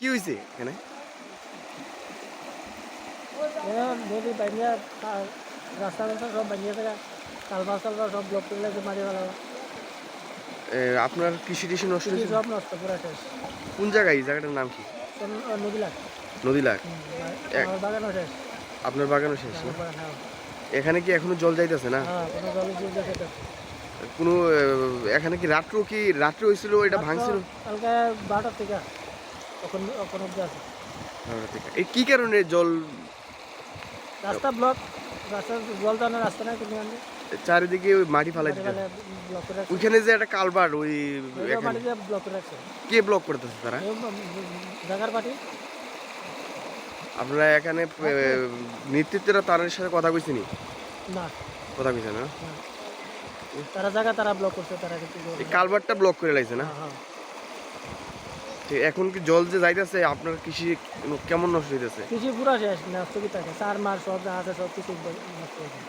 কি হয়েছে এখানে? নদী বানিয়ে রাস্তা রাস্তা সব বানিয়ে থাকা। কালবা সালবা সব ব্লক করে লাগছে মারি ফেলা আপনার কৃষি টিষি নষ্ট হয়েছে? সব নষ্ট পুরা শেষ। কোন জায়গায়? এই জায়গাটার নাম কি? নদী লাগ নদীলাগ এক- আমার বাগানও শেষ। আপনার বাগানও শেষ না? হ্যাঁ। এখানে কি এখনও জল যাইতেছে না? হ্যাঁ কোনো এখানে কি রাত্রেও কি রাত্রে হয়েছিল এটা ভাঙছিল? কালকে বারোটার থেকে। তখন অব্দি আছে। এই কি কারণে জল রাস্তা ব্লক রাস্তা জল টানা রাস্তা নাই তুমি আনবে চারিদিকে ওই মাটি ফালাই দিতে ওইখানে যে একটা কালবার ওই ব্লক করে রাখছে। কে ব্লক করতেছে তারা? জাগার পার্টি আপনারা এখানে নেতৃত্বেরা তাদের সাথে কথা কইছিনি না? কথা কইছে না। তারা জায়গা তারা ব্লক করছে তারা কালবারটা ব্লক করে লাইছে না? হ্যাঁ হ্যাঁ। এখন কি জল যে যাইতেছে, আপনার কৃষি কেমন নষ্ট হইতেছে? কৃষি পুরা শেষ, নষ্ট কি থাকে? চার মাস সব যা আছে সব কিছু নষ্ট হয়ে যায়।